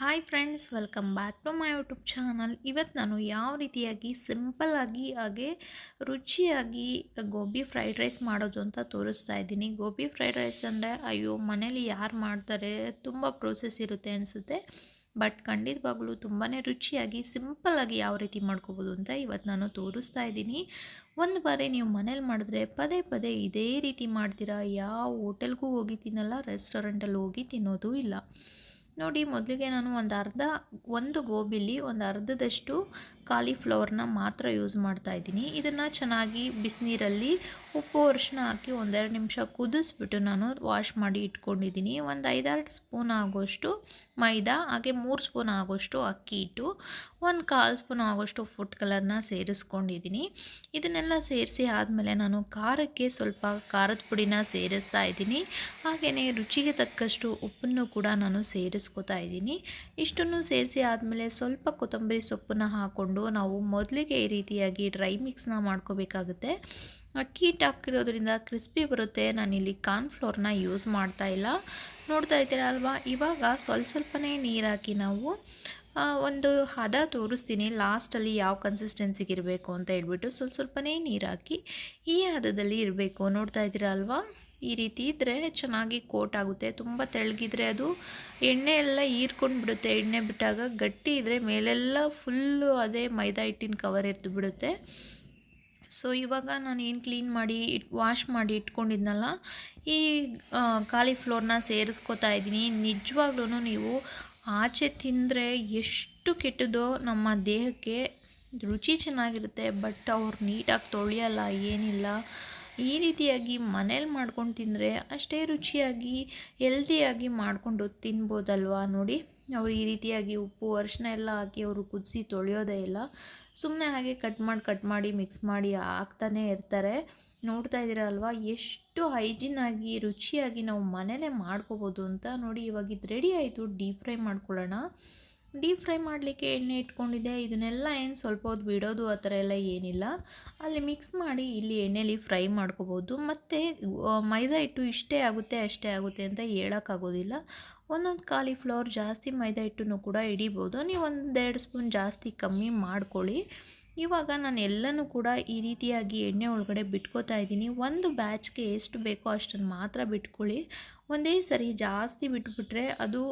Hi friends, welcome back to my YouTube channel. ಇವತ್ತು ನಾನು ಯಾವ ರೀತಿಯಾಗಿ ಸಿಂಪಲ್ಲಾಗಿ ಹಾಗೆ ರುಚಿಯಾಗಿ ಗೋಬಿ ಫ್ರೈಡ್ ರೈಸ್ ಮಾಡೋದು ಅಂತ ತೋರಿಸ್ತಾ ಇದ್ದೀನಿ. ಗೋಬಿ ಫ್ರೈಡ್ ರೈಸ್ ಅಂದರೆ, ಅಯ್ಯೋ, ಮನೇಲಿ ಯಾರು ಮಾಡ್ತಾರೆ? ತುಂಬ ಪ್ರೋಸೆಸ್ ಇರುತ್ತೆ ಅನಿಸುತ್ತೆ. ಬಟ್ ಖಂಡಿತವಾಗ್ಲೂ ತುಂಬಾ ರುಚಿಯಾಗಿ ಸಿಂಪಲ್ಲಾಗಿ ಯಾವ ರೀತಿ ಮಾಡ್ಕೋಬೋದು ಅಂತ ಇವತ್ತು ನಾನು ತೋರಿಸ್ತಾ ಇದ್ದೀನಿ. ಒಂದು ಬಾರಿ ನೀವು ಮನೇಲಿ ಮಾಡಿದ್ರೆ, ಪದೇ ಪದೇ ಇದೇ ರೀತಿ ಮಾಡ್ತೀರಾ? ಯಾವ ಹೋಟೆಲ್ಗೂ ಹೋಗಿ ತಿನ್ನಲ್ಲ ರೆಸ್ಟೋರೆಂಟಲ್ಲಿ ಹೋಗಿ ತಿನ್ನೋದು ಇಲ್ಲ. ನೋಡಿ ಮೊದಲಿಗೆ ನಾನು ಒಂದು ಅರ್ಧ ಒಂದು ಗೋಬಿಲಿ ಒಂದು ಅರ್ಧದಷ್ಟು ಕಾಲಿಫ್ಲವರ್ನ ಮಾತ್ರ ಯೂಸ್ ಮಾಡ್ತಾ ಇದ್ದೀನಿ. ಇದನ್ನು ಚೆನ್ನಾಗಿ ಬಿಸಿನೀರಲ್ಲಿ ಉಪ್ಪು ಅರಿಶಿನ ಹಾಕಿ ಒಂದೆರಡು ನಿಮಿಷ ಕುದಿಸ್ಬಿಟ್ಟು ನಾನು ವಾಶ್ ಮಾಡಿ ಇಟ್ಕೊಂಡಿದ್ದೀನಿ. ಒಂದು ಐದಾರು ಸ್ಪೂನ್ ಆಗೋಷ್ಟು ಮೈದಾ, ಹಾಗೆ ಮೂರು ಸ್ಪೂನ್ ಆಗೋಷ್ಟು ಅಕ್ಕಿ ಹಿಟ್ಟು, ಒಂದು ಕಾಲು ಸ್ಪೂನ್ ಆಗೋಷ್ಟು ಫುಡ್ ಕಲರ್ನ ಸೇರಿಸ್ಕೊಂಡಿದ್ದೀನಿ. ಇದನ್ನೆಲ್ಲ ಸೇರಿಸಿ ಆದಮೇಲೆ ನಾನು ಖಾರಕ್ಕೆ ಸ್ವಲ್ಪ ಖಾರದ ಪುಡಿನ ಸೇರಿಸ್ತಾ ಇದ್ದೀನಿ. ಹಾಗೆಯೇ ರುಚಿಗೆ ತಕ್ಕಷ್ಟು ಉಪ್ಪನ್ನು ಕೂಡ ನಾನು ಸೇರಿಸ್ಕೊತಾ ಇದ್ದೀನಿ. ಇಷ್ಟನ್ನು ಸೇರಿಸಿ ಆದಮೇಲೆ ಸ್ವಲ್ಪ ಕೊತ್ತಂಬರಿ ಸೊಪ್ಪನ್ನು ಹಾಕ್ಕೊಂಡು ನಾವು ಮೊದಲಿಗೆ ಈ ರೀತಿಯಾಗಿ ಡ್ರೈ ಮಿಕ್ಸ್ನ ಮಾಡ್ಕೋಬೇಕಾಗುತ್ತೆ. ಅಕ್ಕಿ ಹಾಕಿರೋದ್ರಿಂದ ಕ್ರಿಸ್ಪಿ ಬರುತ್ತೆ. ನಾನಿಲ್ಲಿ ಕಾರ್ನ್ಫ್ಲೋರ್ನ ಯೂಸ್ ಮಾಡ್ತಾ ಇಲ್ಲ. ನೋಡ್ತಾ ಇದ್ದೀರಾ ಅಲ್ವಾ? ಇವಾಗ ಸ್ವಲ್ಪ ಸ್ವಲ್ಪನೇ ನೀರು ಹಾಕಿ ನಾವು ಒಂದು ಹದ ತೋರಿಸ್ತೀನಿ. ಲಾಸ್ಟಲ್ಲಿ ಯಾವ ಕನ್ಸಿಸ್ಟೆನ್ಸಿಗೆ ಇರಬೇಕು ಅಂತ ಹೇಳ್ಬಿಟ್ಟು ಸ್ವಲ್ಪ ಸ್ವಲ್ಪನೇ ನೀರು ಹಾಕಿ ಈ ಹದದಲ್ಲಿ ಇರಬೇಕು. ನೋಡ್ತಾ ಇದ್ದೀರಾ ಅಲ್ವಾ? ಈ ರೀತಿ ಇದ್ದರೆ ಚೆನ್ನಾಗಿ ಕೋಟ್ ಆಗುತ್ತೆ. ತುಂಬ ತೆಳ್ಳಗಿದ್ರೆ ಅದು ಎಣ್ಣೆ ಎಲ್ಲ ಹೀರ್ಕೊಂಡು ಬಿಡುತ್ತೆ ಎಣ್ಣೆ ಬಿಟ್ಟಾಗ ಗಟ್ಟಿ ಇದ್ದರೆ ಮೇಲೆಲ್ಲ ಫುಲ್ಲು ಅದೇ ಮೈದಾ ಹಿಟ್ಟಿನ ಕವರ್ ಎದ್ದು ಬಿಡುತ್ತೆ. ಸೊ ಇವಾಗ ನಾನು ಏನು ಕ್ಲೀನ್ ಮಾಡಿ ಇಟ್ ವಾಶ್ ಮಾಡಿ ಇಟ್ಕೊಂಡಿದ್ನಲ್ಲ, ಈ ಕಾಲಿಫ್ಲೋರ್ನ ಸೇರಿಸ್ಕೋತಾ ಇದ್ದೀನಿ. ನಿಜವಾಗ್ಲೂ ನೀವು ಆಚೆ ತಿಂದರೆ ಎಷ್ಟು ಕೆಟ್ಟದೋ ನಮ್ಮ ದೇಹಕ್ಕೆ ರುಚಿ ಚೆನ್ನಾಗಿರುತ್ತೆ ಬಟ್ ಅವ್ರು ನೀಟಾಗಿ ತೊಳೆಯಲ್ಲ, ಏನಿಲ್ಲ. ಈ ರೀತಿಯಾಗಿ ಮನೇಲಿ ಮಾಡ್ಕೊಂಡು ತಿಂದರೆ ಅಷ್ಟೇ ರುಚಿಯಾಗಿ ಹೆಲ್ದಿಯಾಗಿ ಮಾಡಿಕೊಂಡು ತಿನ್ಬೋದಲ್ವಾ ನೋಡಿ. ಅವರು ಈ ರೀತಿಯಾಗಿ ಉಪ್ಪು ಅರಿಶಿನ ಎಲ್ಲ ಹಾಕಿ ಅವರು ಕುದಿಸಿ ತೊಳೆಯೋದೇ ಇಲ್ಲ. ಸುಮ್ಮನೆ ಹಾಗೆ ಕಟ್ ಮಾಡಿ ಕಟ್ ಮಾಡಿ ಮಿಕ್ಸ್ ಮಾಡಿ ಹಾಕ್ತಾನೆ ಇರ್ತಾರೆ. ನೋಡ್ತಾ ಇದ್ದೀರಾ ಎಷ್ಟು ಹೈಜಿನ್ ಆಗಿ, ರುಚಿಯಾಗಿ ನಾವು ಮನೇಲೇ ಮಾಡ್ಕೋಬೋದು ಅಂತ ನೋಡಿ ಇವಾಗ ಇದು ರೆಡಿ ಆಯಿತು ಡೀಪ್ ಫ್ರೈ ಮಾಡ್ಕೊಳ್ಳೋಣ. ಡೀಪ್ ಫ್ರೈ ಮಾಡಲಿಕ್ಕೆ ಎಣ್ಣೆ ಇಟ್ಕೊಂಡಿದ್ದೆ. ಇದನ್ನೆಲ್ಲ ಏನು ಸ್ವಲ್ಪ ಹೊತ್ತು ಬಿಡೋದು, ಆ ಥರ ಎಲ್ಲ ಏನಿಲ್ಲ. ಅಲ್ಲಿ ಮಿಕ್ಸ್ ಮಾಡಿ ಇಲ್ಲಿ ಎಣ್ಣೆಲಿ ಫ್ರೈ ಮಾಡ್ಕೋಬೋದು. ಮತ್ತು ಮೈದಾ ಹಿಟ್ಟು ಇಷ್ಟೇ ಆಗುತ್ತೆ, ಅಷ್ಟೇ ಆಗುತ್ತೆ ಅಂತ ಹೇಳೋಕ್ಕಾಗೋದಿಲ್ಲ. ಒಂದೊಂದು ಕಾಲಿಫ್ಲವರ್ ಜಾಸ್ತಿ ಮೈದಾ ಹಿಟ್ಟನ್ನು ಕೂಡ ಹಿಡಿಬೋದು. ನೀವು ಒಂದೆರಡು ಸ್ಪೂನ್ ಜಾಸ್ತಿ ಕಮ್ಮಿ ಮಾಡ್ಕೊಳ್ಳಿ. ಇವಾಗ ನಾನು ಎಲ್ಲನೂ ಕೂಡ ಈ ರೀತಿಯಾಗಿ ಎಣ್ಣೆ ಒಳಗಡೆ ಬಿಟ್ಕೋತಾ ಇದ್ದೀನಿ. ಒಂದು ಬ್ಯಾಚ್ಗೆ ಎಷ್ಟು ಬೇಕೋ ಅಷ್ಟನ್ನು ಮಾತ್ರ ಬಿಟ್ಕೊಳ್ಳಿ. ಒಂದೇ ಸರಿ ಜಾಸ್ತಿ ಬಿಟ್ಬಿಟ್ರೆ ಅದು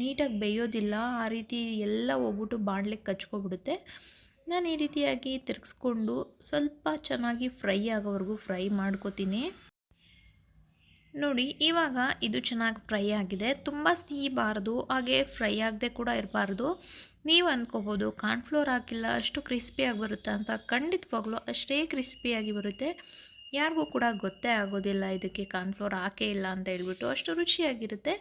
ನೀಟಾಗಿ ಬೇಯೋದಿಲ್ಲ. ಆ ರೀತಿ ಎಲ್ಲ ಹೋಗ್ಬಿಟ್ಟು ಬಾಣ್ಲಿಗೆ ಕಚ್ಕೊಬಿಡುತ್ತೆ. ನಾನು ಈ ರೀತಿಯಾಗಿ ತಿರ್ಗಿಸ್ಕೊಂಡು ಸ್ವಲ್ಪ ಚೆನ್ನಾಗಿ ಫ್ರೈ ಆಗೋವರೆಗೂ ಫ್ರೈ ಮಾಡ್ಕೋತೀನಿ. ನೋಡಿ, ಇವಾಗ ಇದು ಚೆನ್ನಾಗಿ ಫ್ರೈ ಆಗಿದೆ. ತುಂಬ ಸಿಹಿಬಾರ್ದು ಹಾಗೆ ಫ್ರೈ ಆಗದೆ ಕೂಡ ಇರಬಾರ್ದು. ನೀವು ಅಂದ್ಕೋಬೋದು ಕಾರ್ನ್ಫ್ಲೋರ್ ಹಾಕಿಲ್ಲ, ಅಷ್ಟು ಕ್ರಿಸ್ಪಿಯಾಗಿ ಬರುತ್ತೆ ಅಂತ. ಖಂಡಿತವಾಗ್ಲೂ ಅಷ್ಟೇ ಕ್ರಿಸ್ಪಿಯಾಗಿ ಬರುತ್ತೆ. ಯಾರಿಗೂ ಕೂಡ ಗೊತ್ತೇ ಆಗೋದಿಲ್ಲ ಇದಕ್ಕೆ ಕಾರ್ನ್ಫ್ಲೋರ್ ಹಾಕೇ ಇಲ್ಲ ಅಂತ ಹೇಳ್ಬಿಟ್ಟು. ಅಷ್ಟು ರುಚಿಯಾಗಿರುತ್ತೆ.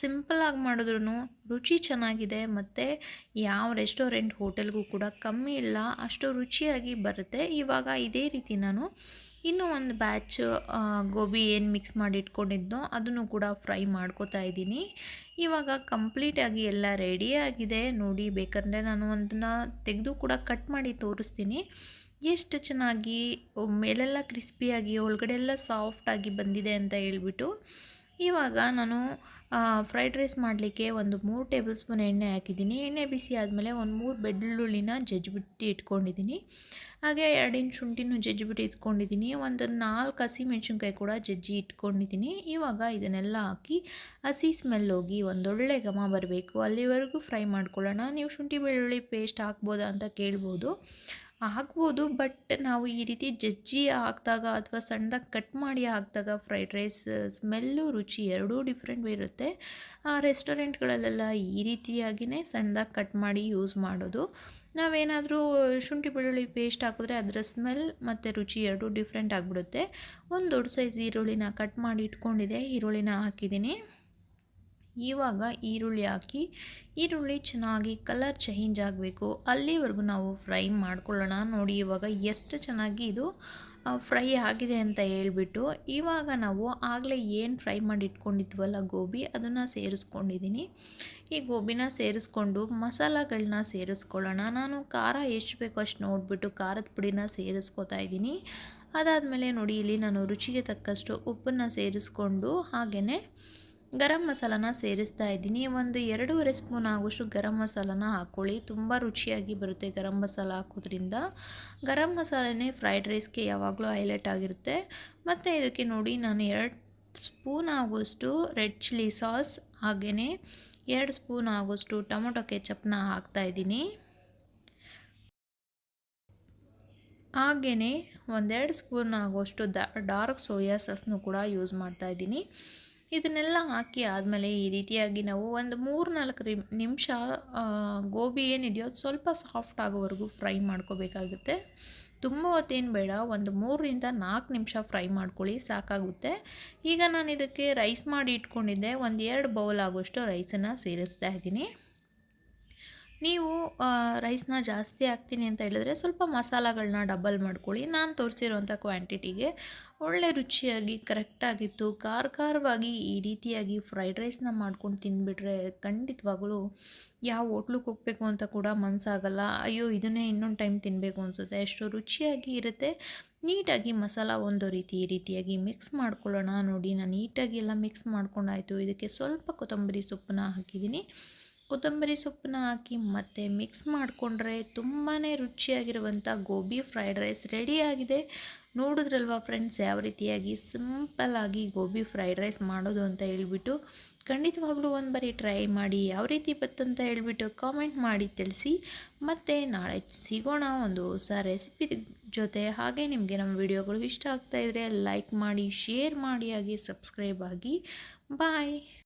ಸಿಂಪಲಾಗಿ ಮಾಡಿದ್ರೂ ರುಚಿ ಚೆನ್ನಾಗಿದೆ, ಮತ್ತು ಯಾವ ರೆಸ್ಟೋರೆಂಟ್ ಹೋಟೆಲ್ಗೂ ಕೂಡ ಕಮ್ಮಿ ಇಲ್ಲ, ಅಷ್ಟು ರುಚಿಯಾಗಿ ಬರುತ್ತೆ. ಇವಾಗ ಇದೇ ರೀತಿ ನಾನು ಇನ್ನೂ ಒಂದು ಬ್ಯಾಚ್ ಗೋಬಿ ಏನು ಮಿಕ್ಸ್ ಮಾಡಿ ಇಟ್ಕೊಂಡಿದ್ನೋ ಅದನ್ನು ಕೂಡ ಫ್ರೈ ಮಾಡ್ಕೋತಾ ಇದ್ದೀನಿ. ಇವಾಗ ಕಂಪ್ಲೀಟಾಗಿ ಎಲ್ಲ ರೆಡಿಯಾಗಿದೆ ನೋಡಿ, ಬೇಕಂದರೆ ನಾನು ಒಂದನ್ನು ತೆಗೆದು ಕೂಡ ಕಟ್ ಮಾಡಿ ತೋರಿಸ್ತೀನಿ. ಎಷ್ಟು ಚೆನ್ನಾಗಿ, ಮೇಲೆಲ್ಲ ಕ್ರಿಸ್ಪಿಯಾಗಿ ಒಳಗಡೆ ಎಲ್ಲ ಸಾಫ್ಟಾಗಿ ಬಂದಿದೆ ಅಂತ ಹೇಳ್ಬಿಟ್ಟು ಇವಾಗ ನಾನು ಫ್ರೈಡ್ ರೈಸ್ ಮಾಡಲಿಕ್ಕೆ ಒಂದು ಮೂರು ಟೇಬಲ್ ಸ್ಪೂನ್ ಎಣ್ಣೆ ಹಾಕಿದ್ದೀನಿ. ಎಣ್ಣೆ ಬಿಸಿ ಆದಮೇಲೆ ಒಂದು ಮೂರು ಬೆಳ್ಳುಳ್ಳಿನ ಜಜ್ಜಿಬಿಟ್ಟು ಇಟ್ಕೊಂಡಿದ್ದೀನಿ. ಹಾಗೆ ಎರಡಿನ ಶುಂಠಿನೂ ಜಜ್ಜಿಬಿಟ್ಟು ಇಟ್ಕೊಂಡಿದ್ದೀನಿ. ಒಂದು ನಾಲ್ಕು ಹಸಿ ಮೆಣಸಿನ್ಕಾಯಿ ಕೂಡ ಜಜ್ಜಿ ಇಟ್ಕೊಂಡಿದ್ದೀನಿ. ಇವಾಗ ಇದನ್ನೆಲ್ಲ ಹಾಕಿ ಹಸಿ ಸ್ಮೆಲ್ ಹೋಗಿ ಒಂದೊಳ್ಳೆ ಘಮ ಬರಬೇಕು. ಅಲ್ಲಿವರೆಗೂ ಫ್ರೈ ಮಾಡ್ಕೊಳ್ಳೋಣ. ನೀವು ಶುಂಠಿ ಬೆಳ್ಳುಳ್ಳಿ ಪೇಸ್ಟ್ ಹಾಕ್ಬೋದಾ ಅಂತ ಕೇಳ್ಬೋದು. ಹಾಕ್ಬೋದು ಬಟ್ ನಾವು ಈ ರೀತಿ ಜಜ್ಜಿ ಹಾಕಿದಾಗ ಅಥವಾ ಸಣ್ಣದಾಗಿ ಕಟ್ ಮಾಡಿ ಹಾಕಿದಾಗ ಫ್ರೈಡ್ ರೈಸ್ ಸ್ಮೆಲ್ಲು ರುಚಿ ಎರಡೂ ಡಿಫ್ರೆಂಟ್ ಇರುತ್ತೆ. ರೆಸ್ಟೋರೆಂಟ್ಗಳಲ್ಲೆಲ್ಲ ಈ ರೀತಿಯಾಗಿಯೇ ಸಣ್ಣದಾಗಿ ಕಟ್ ಮಾಡಿ ಯೂಸ್ ಮಾಡೋದು. ನಾವೇನಾದರೂ ಶುಂಠಿ ಬೆಳ್ಳುಳ್ಳಿ ಪೇಸ್ಟ್ ಹಾಕಿದ್ರೆ ಅದರ ಸ್ಮೆಲ್ ಮತ್ತು ರುಚಿ ಎರಡೂ ಡಿಫ್ರೆಂಟ್ ಆಗಿಬಿಡುತ್ತೆ. ಒಂದು ದೊಡ್ಡ ಸೈಜ್ ಈರುಳ್ಳಿನ ಕಟ್ ಮಾಡಿ ಇಟ್ಕೊಂಡಿದೆ ಈರುಳ್ಳಿನ ಹಾಕಿದ್ದೀನಿ. ಇವಾಗ ಈರುಳ್ಳಿ ಹಾಕಿ, ಈರುಳ್ಳಿ ಚೆನ್ನಾಗಿ ಕಲರ್ ಚೇಂಜ್ ಆಗಬೇಕು. ಅಲ್ಲಿವರೆಗೂ ನಾವು ಫ್ರೈ ಮಾಡ್ಕೊಳ್ಳೋಣ. ನೋಡಿ ಇವಾಗ ಎಷ್ಟು ಚೆನ್ನಾಗಿ ಇದು ಫ್ರೈ ಆಗಿದೆ ಅಂತ ಹೇಳಿಬಿಟ್ಟು, ಇವಾಗ ನಾವು ಆಗಲೇ ಏನು ಫ್ರೈ ಮಾಡಿ ಇಟ್ಕೊಂಡಿದ್ವಲ್ಲ ಗೋಬಿ, ಅದನ್ನು ಸೇರಿಸ್ಕೊಂಡಿದ್ದೀನಿ ಈ ಗೋಬಿನ ಸೇರಿಸ್ಕೊಂಡು ಮಸಾಲಗಳನ್ನ ಸೇರಿಸ್ಕೊಳ್ಳೋಣ. ನಾನು ಖಾರ ಎಷ್ಟು ಬೇಕೋ ಅಷ್ಟು ನೋಡಿಬಿಟ್ಟು ಖಾರದ ಪುಡಿನ ಸೇರಿಸ್ಕೊತಾ ಇದ್ದೀನಿ ಅದಾದಮೇಲೆ ನೋಡಿ ಇಲ್ಲಿ ನಾನು ರುಚಿಗೆ ತಕ್ಕಷ್ಟು ಉಪ್ಪನ್ನು ಸೇರಿಸ್ಕೊಂಡು ಹಾಗೆಯೇ ಗರಂ ಮಸಾಲಾನ ಸೇರಿಸ್ತಾ ಇದ್ದೀನಿ. ಒಂದು ಎರಡೂವರೆ ಸ್ಪೂನ್ ಆಗುವಷ್ಟು ಗರಂ ಮಸಾಲಾನ ಹಾಕ್ಕೊಳ್ಳಿ ತುಂಬ ರುಚಿಯಾಗಿ ಬರುತ್ತೆ ಗರಂ ಮಸಾಲ ಹಾಕೋದ್ರಿಂದ. ಗರಂ ಮಸಾಲೆನೇ ಫ್ರೈಡ್ ರೈಸ್ಗೆ ಯಾವಾಗಲೂ ಹೈಲೈಟ್ ಆಗಿರುತ್ತೆ. ಮತ್ತು ಇದಕ್ಕೆ ನೋಡಿ ನಾನು ಎರಡು ಸ್ಪೂನ್ ಆಗುವಷ್ಟು ರೆಡ್ ಚಿಲ್ಲಿ ಸಾಸ್ ಹಾಗೆಯೇ ಎರಡು ಸ್ಪೂನ್ ಆಗುವಷ್ಟು ಟೊಮೊಟೊ ಕೆಚಪ್ನ ಹಾಕ್ತಾಯಿದ್ದೀನಿ ಹಾಗೆಯೇ ಒಂದೆರಡು ಸ್ಪೂನ್ ಆಗುವಷ್ಟು ಡಾರ್ಕ್ ಸೋಯಾ ಸಾಸ್ನು ಕೂಡ ಯೂಸ್ ಮಾಡ್ತಾಯಿದ್ದೀನಿ ಇದನ್ನೆಲ್ಲ ಹಾಕಿ ಆದಮೇಲೆ ಈ ರೀತಿಯಾಗಿ ನಾವು ಒಂದು ಮೂರು ನಾಲ್ಕು ರಿ ನಿಮಿಷ ಗೋಬಿ ಏನಿದೆಯೋ ಅದು ಸ್ವಲ್ಪ ಸಾಫ್ಟ್ ಆಗೋವರೆಗೂ ಫ್ರೈ ಮಾಡ್ಕೋಬೇಕಾಗುತ್ತೆ. ತುಂಬ ಹೊತ್ತೇನು ಬೇಡ, ಒಂದು ಮೂರರಿಂದ ನಾಲ್ಕು ನಿಮಿಷ ಫ್ರೈ ಮಾಡ್ಕೊಳ್ಳಿ, ಸಾಕಾಗುತ್ತೆ. ಈಗ ನಾನು ಇದಕ್ಕೆ ರೈಸ್ ಮಾಡಿ ಇಟ್ಕೊಂಡಿದ್ದೆ. ಒಂದು ಎರಡು ಬೌಲ್ ಆಗೋಷ್ಟು ರೈಸನ್ನು ಸೇರಿಸ್ತಾ ಇದ್ದೀನಿ. ನೀವು ರೈಸ್ನ ಜಾಸ್ತಿ ಹಾಕ್ತೀನಿ ಅಂತ ಹೇಳಿದ್ರೆ ಸ್ವಲ್ಪ ಮಸಾಲಗಳನ್ನ ಡಬಲ್ ಮಾಡ್ಕೊಳ್ಳಿ. ನಾನು ತೋರಿಸಿರೋಂಥ ಕ್ವಾಂಟಿಟಿಗೆ ಒಳ್ಳೆ ರುಚಿಯಾಗಿ ಕರೆಕ್ಟಾಗಿತ್ತು ಖಾರ ಖಾರವಾಗಿ ಈ ರೀತಿಯಾಗಿ ಫ್ರೈಡ್ ರೈಸ್ನ ಮಾಡ್ಕೊಂಡು ತಿಂದುಬಿಟ್ರೆ ಖಂಡಿತವಾಗ್ಲೂ ಯಾವ ಹೋಟ್ಲಿಗೆ ಹೋಗಬೇಕು ಅಂತ ಕೂಡ ಮನಸ್ಸಾಗಲ್ಲ ಅಯ್ಯೋ, ಇದನ್ನೇ ಇನ್ನೊಂದು ಟೈಮ್ ತಿನ್ನಬೇಕು ಅನಿಸುತ್ತೆ. ಎಷ್ಟು ರುಚಿಯಾಗಿ ಇರುತ್ತೆ. ನೀಟಾಗಿ ಮಸಾಲ ಒಂದು ರೀತಿ, ಈ ರೀತಿಯಾಗಿ ಮಿಕ್ಸ್ ಮಾಡ್ಕೊಳ್ಳೋಣ. ನೋಡಿ, ನಾನು ನೀಟಾಗಿ ಎಲ್ಲ ಮಿಕ್ಸ್ ಮಾಡ್ಕೊಂಡಾಯಿತು. ಇದಕ್ಕೆ ಸ್ವಲ್ಪ ಕೊತ್ತಂಬರಿ ಸೊಪ್ಪನ್ನ ಹಾಕಿದ್ದೀನಿ. ಕೊತ್ತಂಬರಿ ಸೊಪ್ಪನ್ನ ಹಾಕಿ ಮತ್ತೆ ಮಿಕ್ಸ್ ಮಾಡಿಕೊಂಡ್ರೆ ತುಂಬಾ ರುಚಿಯಾಗಿರುವಂಥ ಗೋಬಿ ಫ್ರೈಡ್ ರೈಸ್ ರೆಡಿಯಾಗಿದೆ ನೋಡಿದ್ರಲ್ವ ಫ್ರೆಂಡ್ಸ್, ಯಾವ ರೀತಿಯಾಗಿ ಸಿಂಪಲ್ಲಾಗಿ ಗೋಬಿ ಫ್ರೈಡ್ ರೈಸ್ ಮಾಡೋದು ಅಂತ ಹೇಳ್ಬಿಟ್ಟು. ಖಂಡಿತವಾಗ್ಲೂ ಒಂದು ಬಾರಿ ಟ್ರೈ ಮಾಡಿ, ಯಾವ ರೀತಿ ಬತ್ತಂತ ಹೇಳ್ಬಿಟ್ಟು ಕಾಮೆಂಟ್ ಮಾಡಿ ತಿಳಿಸಿ. ಮತ್ತು ನಾಳೆ ಸಿಗೋಣ ಒಂದು ಹೊಸ ರೆಸಿಪಿ ಜೊತೆ. ಹಾಗೆ ನಿಮಗೆ ನಮ್ಮ ವಿಡಿಯೋಗಳು ಇಷ್ಟ ಆಗ್ತಾಯಿದ್ರೆ ಲೈಕ್ ಮಾಡಿ, ಶೇರ್ ಮಾಡಿ, ಹಾಗೆ ಸಬ್ಸ್ಕ್ರೈಬ್ ಆಗಿ. ಬಾಯ್.